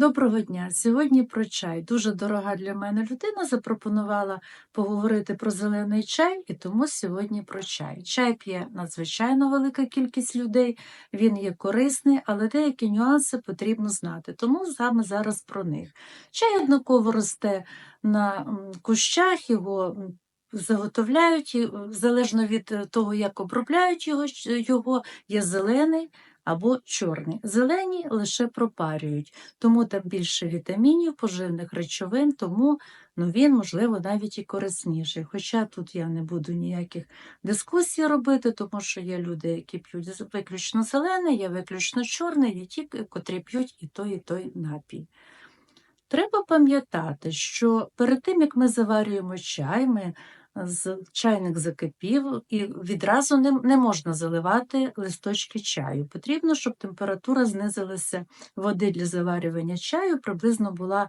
Доброго дня! Сьогодні про чай. Дуже дорога для мене людина запропонувала поговорити про зелений чай, і тому сьогодні про чай. Чай п'є надзвичайно велика кількість людей, він є корисний, але деякі нюанси потрібно знати. Тому саме зараз про них. Чай однаково росте на кущах, його заготовляють, е, залежно від е, того, як обробляють його, його є зелений або чорний. Зелені лише пропарюють тому там більше вітамінів, поживних речовин, тому ну, він, можливо, навіть і корисніший. Хоча тут я не буду ніяких дискусій робити, тому що є люди, які п'ють виключно зелений, є виключно чорний, є ті, котрі п'ють і той, і той напій. Треба пам'ятати, що перед тим, як ми заварюємо чай, ми чайник закипів, і відразу не, не можна заливати листочки чаю. Потрібно, щоб температура знизилася води для заварювання чаю, приблизно була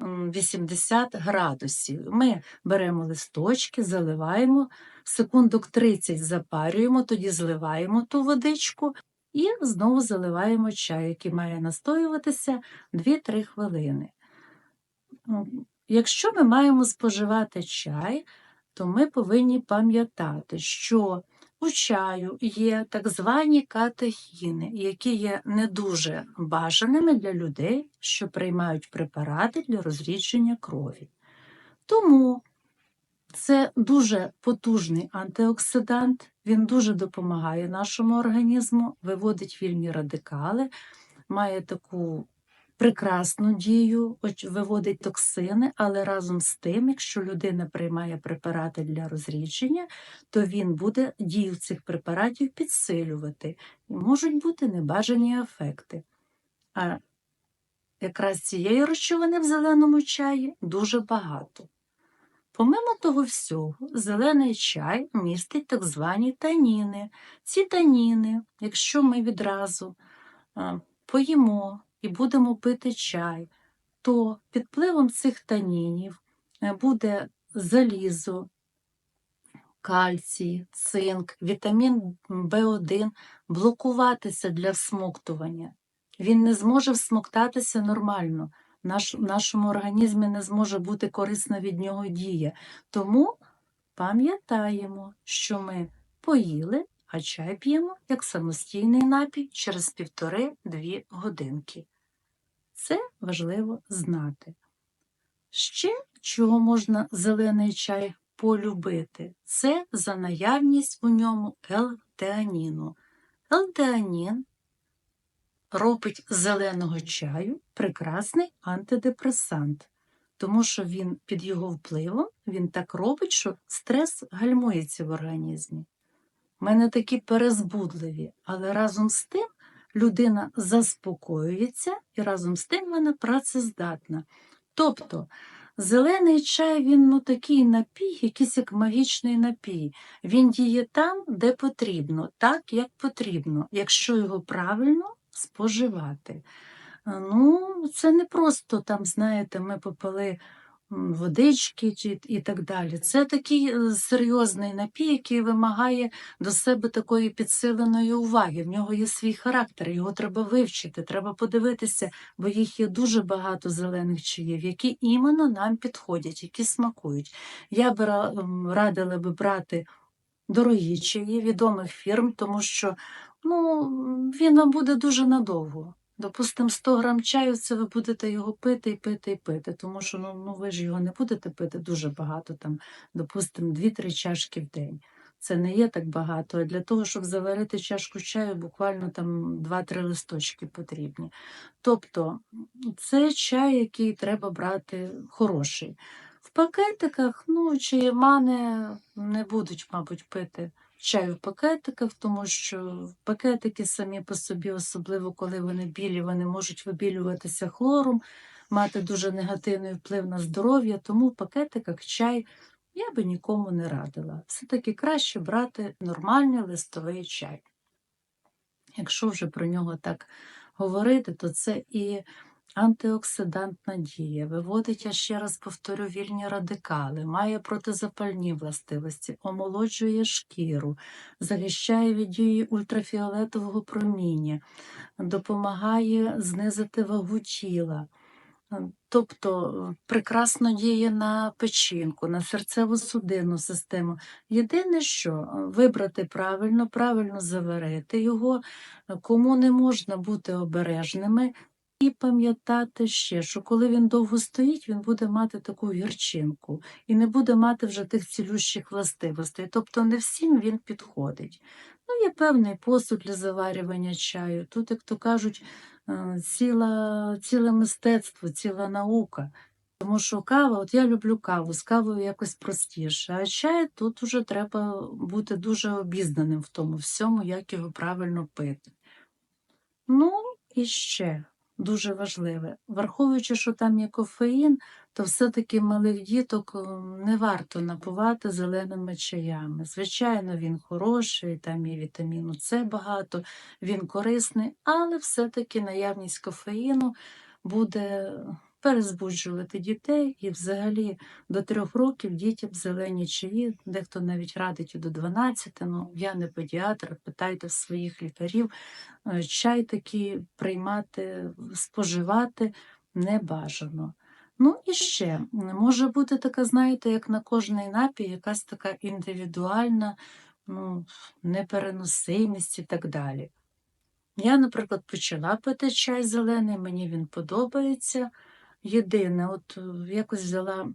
80 градусів. Ми беремо листочки, заливаємо, секундок 30 запарюємо, тоді зливаємо ту водичку і знову заливаємо чай, який має настоюватися 2-3 хвилини. Якщо ми маємо споживати чай, то ми повинні пам'ятати, що у чаю є так звані катехіни, які є не дуже бажаними для людей, що приймають препарати для розрідження крові. Тому це дуже потужний антиоксидант, він дуже допомагає нашому організму, виводить вільні радикали, має таку прекрасну дію, виводить токсини, але разом з тим, якщо людина приймає препарати для розрідження, то він буде дію цих препаратів підсилювати. І можуть бути небажані ефекти. А якраз цієї речовини в зеленому чаї дуже багато. Помимо того всього, зелений чай містить так звані таніни. Ці таніни, якщо ми відразу поїмо і будемо пити чай, то під впливом цих танінів е, буде залізо, кальцій, цинк, вітамін В1 блокуватися для всмоктування. Він не зможе всмоктатися нормально. Наш, нашому організмі не зможе бути корисна від нього дія. Тому пам'ятаємо, що ми поїли, а чай п'ємо як самостійний напій через півтори-дві годинки. Це важливо знати. Ще чого можна зелений чай полюбити, це за наявність у ньому. Елтеанін робить зеленого чаю прекрасний антидепресант, тому що він під його впливом він так робить, що стрес гальмується в організмі. Ми не такі перезбудливі, але разом з тим людина заспокоюється і разом з тим вона працездатна. Тобто зелений чай він ну, такий напій, якийсь як магічний напій. Він діє там, де потрібно, так як потрібно, якщо його правильно споживати. Ну, це не просто там, знаєте, ми попили м, водички і так далі. Це такий е, серйозний напій, який вимагає до себе такої підсиленої уваги. В нього є свій характер, його треба вивчити, треба подивитися, бо їх є дуже багато зелених чаїв, які іменно нам підходять, які смакують. Я би радила би брати дорогі чаї відомих фірм, тому що ну, він вам буде дуже надовго. Допустимо, 100 грам чаю, це ви будете його пити і пити і пити, тому що ну, ну, ви ж його не будете пити дуже багато, там, допустимо, 2-3 чашки в день. Це не є так багато. А для того, щоб заварити чашку чаю, буквально там 2-3 листочки потрібні. Тобто це чай, який треба брати хороший. В пакетиках, ну, чаємани не будуть, мабуть, пити чай в пакетиках, тому що пакетики самі по собі, особливо коли вони білі, вони можуть вибілюватися хлором, мати дуже негативний вплив на здоров'я, тому в пакетиках чай я би нікому не радила. Все-таки краще брати нормальний листовий чай. Якщо вже про нього так говорити, то це і антиоксидантна дія, виводить, я ще раз повторю, вільні радикали, має протизапальні властивості, омолоджує шкіру, захищає від дії ультрафіолетового проміння, допомагає знизити вагу тіла. Тобто прекрасно діє на печінку, на серцево-судинну систему. Єдине, що вибрати правильно, правильно заварити його, кому не можна бути обережними, і пам'ятати ще, що коли він довго стоїть, він буде мати таку гірчинку і не буде мати вже тих цілющих властивостей. Тобто не всім він підходить. Ну, є певний посуд для заварювання чаю. Тут, як то кажуть, е, ціла, ціле мистецтво, ціла наука. Тому що кава, от я люблю каву, з кавою якось простіше, а чай тут уже треба бути дуже обізнаним в тому всьому, як його правильно пити. Ну, і ще дуже важливе, враховуючи, що там є кофеїн, то все-таки малих діток е, не варто напувати зеленими чаями. Звичайно, він хороший, там є вітаміну С багато, він корисний, але все-таки наявність кофеїну буде перезбуджувати дітей і взагалі до трьох років дітям зелені чаї, дехто навіть радить і до 12, ну я не педіатр, питайте своїх лікарів, е, чай такий приймати, споживати не бажано. Ну і ще може бути така, знаєте, як на кожний напій, якась така індивідуальна ну, непереносимість і так далі. Я, наприклад, почала пити чай зелений, мені він подобається. Єдине, от е, якось взяла,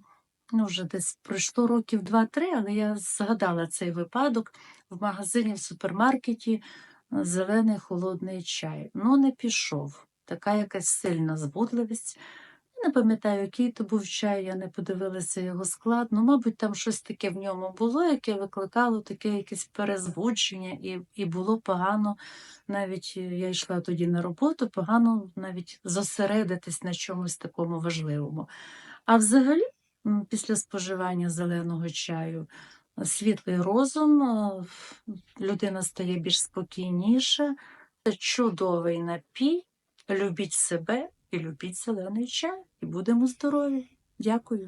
ну, вже десь пройшло років 2-3, але я згадала цей випадок в магазині, в супермаркеті е, зелений холодний чай. Ну, не пішов. Така якась сильна збудливість. Не пам'ятаю, який то був чай, я не подивилася його склад. Ну, мабуть, там щось таке в ньому було, яке викликало таке якесь перезбудження, і, і було погано. Навіть е, я йшла тоді на роботу, погано навіть зосередитись на чомусь такому важливому. А взагалі, після споживання зеленого чаю, е, світлий розум, е, людина стає більш спокійніша. Це чудовий напій. Любіть себе і любіть зелений чай, і будемо здорові. Дякую.